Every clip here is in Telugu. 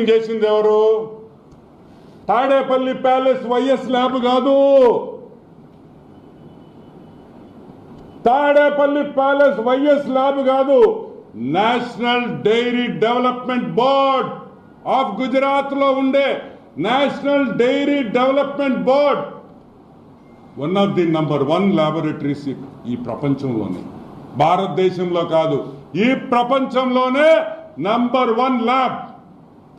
చేసింది ఎవరు? తాడేపల్లి ప్యాలెస్ వైఎస్ ల్యాబ్ కాదు. తాడేపల్లి ప్యాలెస్ వైఎస్ ల్యాబ్ కాదు. National dairy development board of గుజరాత్లో ఉండే national dairy development board. One of the number one laboratories ఈ ప్రపంచంలోనే. భారతదేశంలో కాదు. ఈ ప్రపంచంలోనే నంబర్ వన్ ల్యాబ్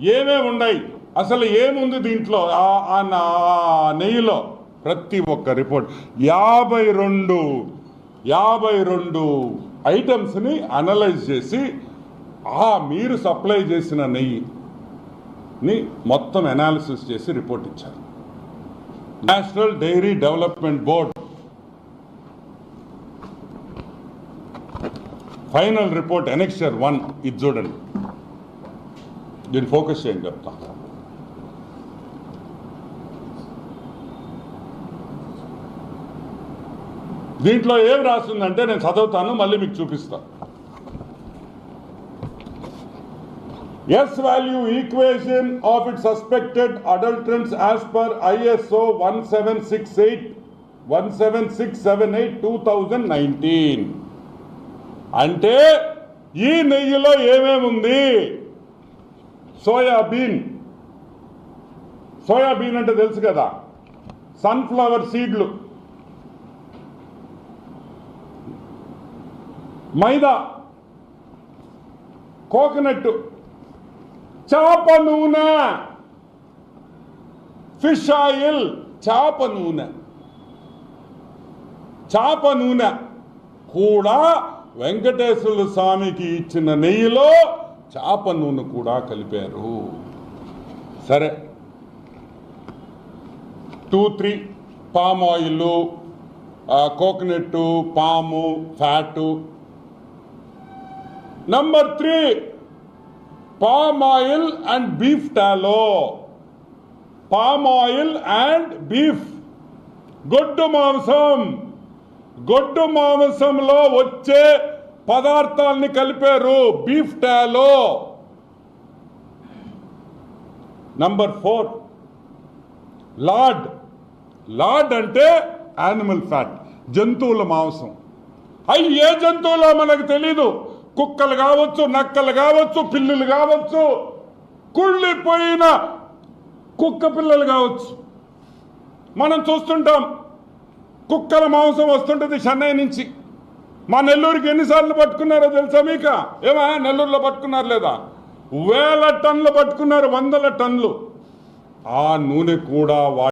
ఏమేమి ఉన్నాయి అసలు ఏముంది దీంట్లో? ఆ- నా- నెయ్యిలో ప్రతి ఒక్క రిపోర్ట్. యాభై రెండు యాభై రెండు ఐటమ్స్ని అనలైజ్ చేసి ఆ మీరు సప్లై చేసిన నెయ్యిని మొత్తం అనాలిసిస్ చేసి రిపోర్ట్ ఇచ్చారు. National dairy development board final report annexure one ఇది చూడండి. దీన్ని ఫోకస్ చేయండి చెప్తా దీంట్లో ఏం రాస్తుందంటే నేను చదువుతాను మళ్ళీ మీకు చూపిస్తా S value equation of it suspected adulterants as per ISO one seven six eight one seven six seven eight two thousand nineteen అంటే ఈ నెయ్యిలో ఏమేమి ఉంది సోయాబీన్. సోయాబీన్ అంటే తెలుసు కదా. సన్ఫ్లవర్ సీడ్లు. మైదా. కోకోనట్. చేప నూనె. Fish oil. చేప నూనె. చేప నూనె. కూడా వెంకటేశ్వర స్వామికి ఇచ్చిన నెయ్యిలో చేప నూనె కూడా కలిపారు. సరే. Two three palm oil coconut palm fat. Number three palm oil and beef tallow. Palm oil and beef. గొడ్డు మాంసం. గొడ్డు మాంసంలో వచ్చే పదార్థాల్ని కలిపారు beef tallow. Number four lard. Lard అంటే యానిమల్ ఫ్యాట్ జంతువుల మాంసం. అవి ఏ జంతువులో మనకు తెలీదు? కుక్కలు కావచ్చు నక్కలు కావచ్చు పిల్లులు కావచ్చు. కుళ్ళిపోయిన కుక్క పిల్లలు కావచ్చు. మనం చూస్తుంటాం కుక్కల మాంసం వస్తుంటుంది చెన్నై నుంచి. మా నెల్లూరుకి ఎన్నిసార్లు పట్టుకున్నారో తెలుసా మీక? ఏమా నెల్లూరులో పట్టుకున్నారు లేదా? వేల టన్నులు పట్టుకున్నారు వందల టన్నులు. ఆ నూనె కూడా